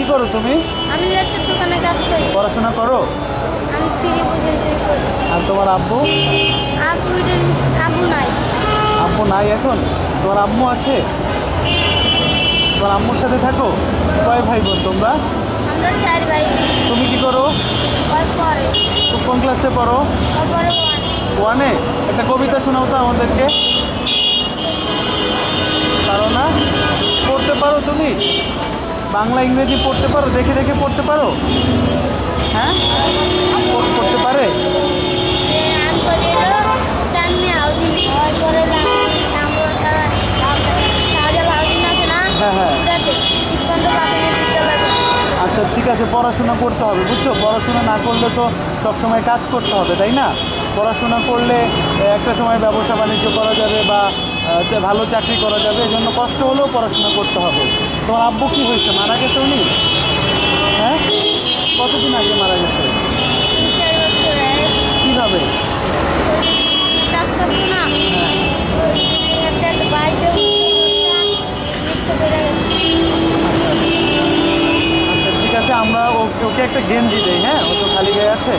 কি করো তুমি? আমি লেচের দোকানে কাজ করি। পড়াশোনা করো? আমি থ্রি পর্যন্ত করি। আর তোমার আব্বু? আবু আবু নাই। আব্বু নাই এখন? তোমার আম্মু আছে? তোমার আম্মুর সাথে থাকো। কয় ভাই বোন তোমরা? আমরা চার ভাই। তুমি কি করো? কোন ক্লাসে পড়ো? ওয়ানে একটা কবিতা শোনাও তো আমাদেরকে। পারো না? পড়তে পারো তুমি? বাংলা ইংরেজি পড়তে পারো দেখে দেখে পড়তে পারো? হ্যাঁ? পড়- পড়তে পারে? হ্যাঁ, হ্যাঁ। আচ্ছা ঠিক আছে পড়াশোনা করতে হবে বুঝছ? পড়াশোনা না করলে তো সবসময় কাজ করতে হবে তাই না? পড়াশোনা করলে একটা সময় ব্যবসা বাণিজ্য করা যাবে বা ভালো চাকরি করা যাবে এই জন্য কষ্ট হলেও পড়াশোনা করতে হবে। তোমার আব্বু কি হয়েছে? মারা গেছে উনি? হ্যাঁ? কতদিন আগে মারা গেছে। কীভাবে? আচ্ছা ঠিক আছে আমরা ওকে ওকে একটা গেঞ্জি দেই হ্যাঁ? ও তো খালি গায়ে আছে।